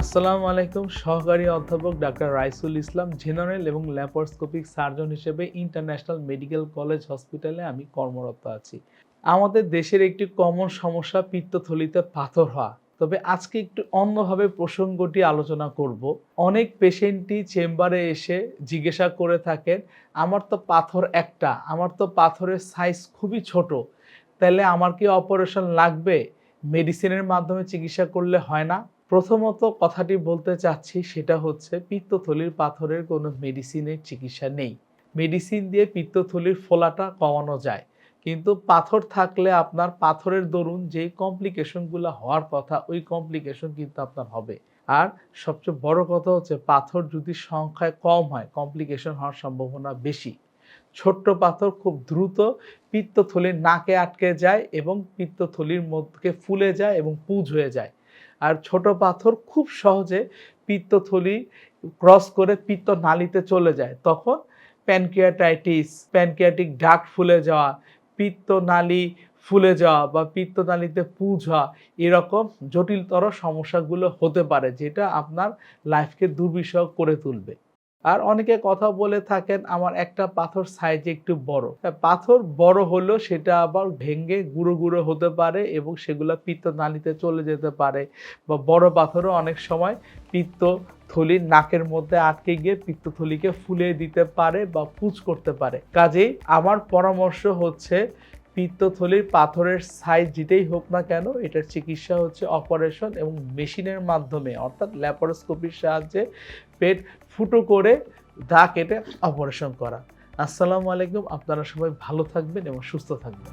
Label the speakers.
Speaker 1: আসসালামু আলাইকুম, সহকারী অধ্যাপক ডাক্তার রাইসুল ইসলাম, জেনারেল এবং ল্যাপারোস্কোপিক সার্জন হিসেবে ইন্টারন্যাশনাল মেডিকেল কলেজ হসপিটালে আমি কর্মরত আছি। আমাদের দেশের একটি কমন সমস্যা পিত্তথলিতে পাথর হওয়া। তবে আজকে একটু অন্যভাবে প্রসঙ্গটি আলোচনা করব। অনেক পেশেন্টই চেম্বারে এসে জিজ্ঞাসা করে থাকেন, আমার তো পাথর একটা, আমার তো পাথরের সাইজ খুবই ছোট, তাহলে আমার কি অপারেশন লাগবে? মেডিসিনের মাধ্যমে চিকিৎসা করলে হয় না? প্রথমত কথাটি বলতে চাচ্ছি সেটা হচ্ছে পিত্তথলির পাথরের কোনো মেডিসিনের চিকিৎসা নেই। মেডিসিন দিয়ে পিত্তথলির ফোলাটা কমানো যায়। কিন্তু পাথর থাকলে আপনার পাথরের দরুন যেই কমপ্লিকেশনগুলো হওয়ার কথা, ওই কমপ্লিকেশন কিন্তু আপনার হবে। আর সবচেয়ে বড় কথা হচ্ছে পাথর যদি সংখ্যায় কম হয় কমপ্লিকেশন হওয়ার সম্ভাবনা বেশি। ছোট্ট পাথর খুব দ্রুত পিত্তথলির নাকে আটকে যায় এবং পিত্তথলির মধ্যে ফুলে যায় এবং পুজ হয়ে যায়। আর ছোট পাথর খুব সহজে পিত্তথলি ক্রস করে পিত্ত নালিতে চলে যায়। তখন প্যানক্রিয়াটাইটিস, প্যানক্রিয়াটিক ডাক ফুলে যাওয়া পিত্ত নালি ফুলে যাওয়া বা পিত্তনালীতে পুজ হওয়া এরকম জটিলতর সমস্যাগুলো হতে পারে, যেটা আপনার লাইফকে দুর্বিষহ করে তুলবে। আর অনেকে কথা বলে থাকেন, আমার একটা পাথর সাইজ একটু বড়। পাথর বড় হলেও সেটা আবার ভেঙে গুঁড়ো গুঁড়ো হতে পারে এবং সেগুলো পিত্তনালীতে চলে যেতে পারে বা বড় পাথরও অনেক সময় পিত্ত থলির নাকের মধ্যে আটকে গিয়ে পিত্তথলিকে ফুলে দিতে পারে বা পুজ করতে পারে। কাজেই আমার পরামর্শ হচ্ছে পিত্তথলির পাথরের সাইজ যেটাই হোক না কেন, এটার চিকিৎসা হচ্ছে অপারেশন এবং মেশিনের মাধ্যমে। অর্থাৎ ল্যাপারোস্কোপির সাহায্যে পেট ফুটো করে দা কেটে অপারেশন করা। আসসালামু আলাইকুম, আপনারা সবাই ভালো থাকবেন এবং সুস্থ থাকবেন।